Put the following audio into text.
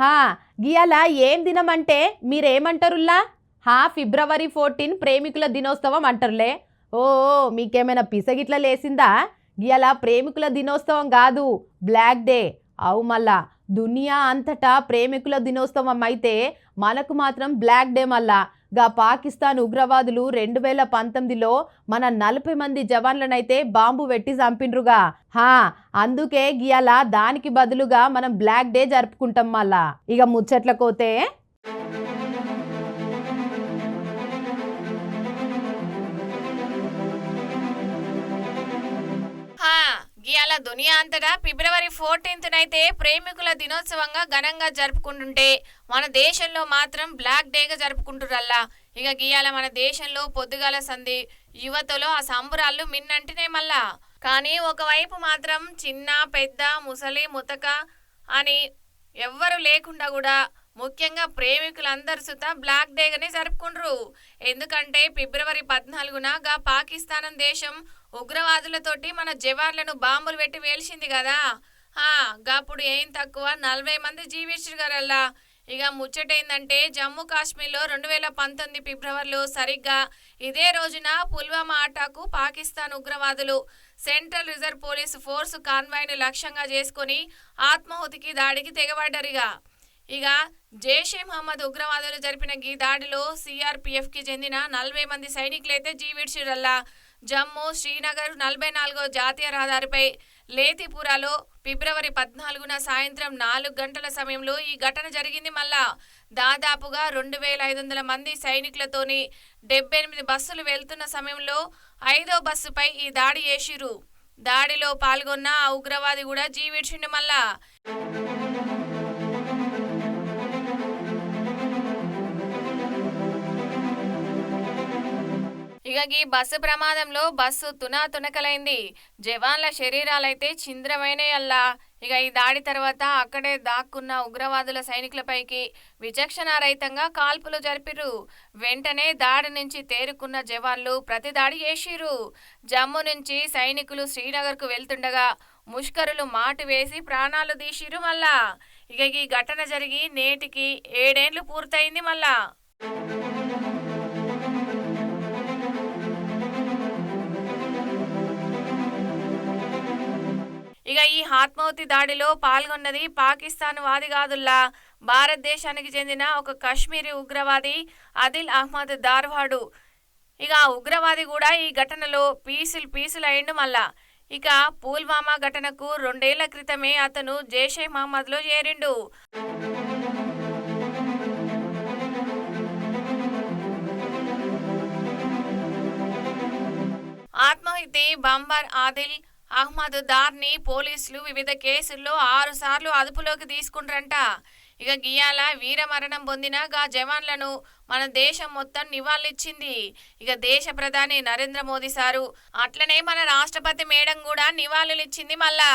హా గియాల ఏం దినం అంటే మీరేమంటారుల్లా? హా ఫిబ్రవరి ఫోర్టీన్ ప్రేమికుల దినోత్సవం అంటారులే. ఓ మీకేమైనా పిసగిట్ల లేసిందా? గియాల ప్రేమికుల దినోత్సవం కాదు బ్లాక్ డే. అవు మళ్ళా దునియా అంతటా ప్రేమికుల దినోత్సవం అయితే మనకు మాత్రం బ్లాక్ డే మళ్ళా. గా పాకిస్తాన్ ఉగ్రవాదులు రెండు వేల పంతొమ్మిదిలో మన నలభై మంది జవాన్లనైతే బాంబు పెట్టి చంపిండ్రుగా హా అందుకే గియాల దానికి బదులుగా మనం బ్లాక్ డే జరుపుకుంటాం మళ్ళా. ఇక ముచ్చట్లకోతే గియాల దునియా అంతటా ఫిబ్రవరి ఫోర్టీన్త్నైతే ప్రేమికుల దినోత్సవంగా ఘనంగా జరుపుకుంటుంటే మన దేశంలో మాత్రం బ్లాక్ డేగా జరుపుకుంటురల్లా ఇక గీయాల మన దేశంలో పొద్దుగాల సంధి యువతలో ఆ సంబురాళ్ళు మిన్నంటినే మళ్ళా. కానీ ఒకవైపు మాత్రం చిన్న పెద్ద ముసలి ముతక అని ఎవ్వరు లేకుండా కూడా ముఖ్యంగా ప్రేమికులందరు సుత బ్లాక్ డేగానే జరుపుకుంటారు. ఎందుకంటే ఫిబ్రవరి పద్నాలుగున గా పాకిస్తాన్ దేశం ఉగ్రవాదులతోటి మన జవాన్లను బాంబులు పెట్టి వేల్చింది కదా. ఆ గప్పుడు ఏం తక్కువ? నలభై మంది జీవించారు గారల్లా ఇక ముచ్చటేందంటే జమ్మూ కాశ్మీర్లో రెండు వేల పంతొమ్మిది ఫిబ్రవరిలో సరిగ్గా ఇదే రోజున పుల్వామా ఆటాకు పాకిస్తాన్ ఉగ్రవాదులు సెంట్రల్ రిజర్వ్ పోలీసు ఫోర్స్ కాన్వాయ్ను లక్ష్యంగా చేసుకుని ఆత్మాహుతికి దాడికి తెగబడ్డారిగా. ఇక జైషే మహమ్మద్ ఉగ్రవాదులు జరిపిన ఈ దాడిలో సిఆర్పిఎఫ్కి చెందిన నలభై మంది సైనికులైతే జీవిడ్చిరల్లా జమ్మూ శ్రీనగర్ నలభై నాలుగో జాతీయ రహదారిపై లేతిపురాలో ఫిబ్రవరి పద్నాలుగున సాయంత్రం నాలుగు గంటల సమయంలో ఈ ఘటన జరిగింది మళ్ళా. దాదాపుగా రెండు వేల ఐదు వందల మంది సైనికులతోని డెబ్బై ఎనిమిది బస్సులు వెళ్తున్న సమయంలో ఐదో బస్సుపై ఈ దాడి చేసిరు దాడిలో పాల్గొన్న ఆ ఉగ్రవాది కూడా జీవిడ్చిండు మళ్ళా. ఇక ఈ బస్సు ప్రమాదంలో బస్సు తునా తునకలైంది. జవాన్ల శరీరాలైతే ఛిద్రమైనయల్లా ఇక ఈ దాడి తర్వాత అక్కడే దాక్కున్న ఉగ్రవాదుల సైనికులపైకి విచక్షణారహితంగా కాల్పులు జరిపిరు వెంటనే దాడి నుంచి తేరుకున్న జవాన్లు ప్రతి దాడి చేసిరు జమ్మూ నుంచి సైనికులు శ్రీనగర్కు వెళ్తుండగా ముష్కరులు మాటు వేసి ప్రాణాలు తీసిరు మళ్ళా. ఇక ఈ ఘటన జరిగి నేటికి ఏడేండ్లు పూర్తయింది మళ్ళా. ఇక ఈ ఆత్మాహుతి దాడిలో పాల్గొన్నది పాకిస్తాన్ వాది కాదుల్లా. భారతదేశానికి చెందిన ఒక కశ్మీరీ ఉగ్రవాది అదిల్ అహ్మద్ దార్వాడు. ఇక ఆ ఉగ్రవాది కూడా ఈ ఘటనలో పీసులు పీసులు అయిండు మళ్ళా. ఇక పుల్వామా ఘటనకు రెండేళ్ళ క్రితమే అతను జైషే మహమ్మద్లో చేరిండు. ఆత్మహత్య బంబర్ ఆదిల్ అహ్మద్ దార్ని పోలీసులు వివిధ కేసుల్లో ఆరు సార్లు అదుపులోకి తీసుకుంటారంట ఇక గియాల వీరమరణం పొందిన గా జవాన్లను మన దేశం మొత్తం నివాళులిచ్చింది ఇక దేశ ప్రధాని నరేంద్ర మోదీ సారు అట్లనే మన రాష్ట్రపతి మేడం కూడా నివాళులిచ్చింది మళ్ళా.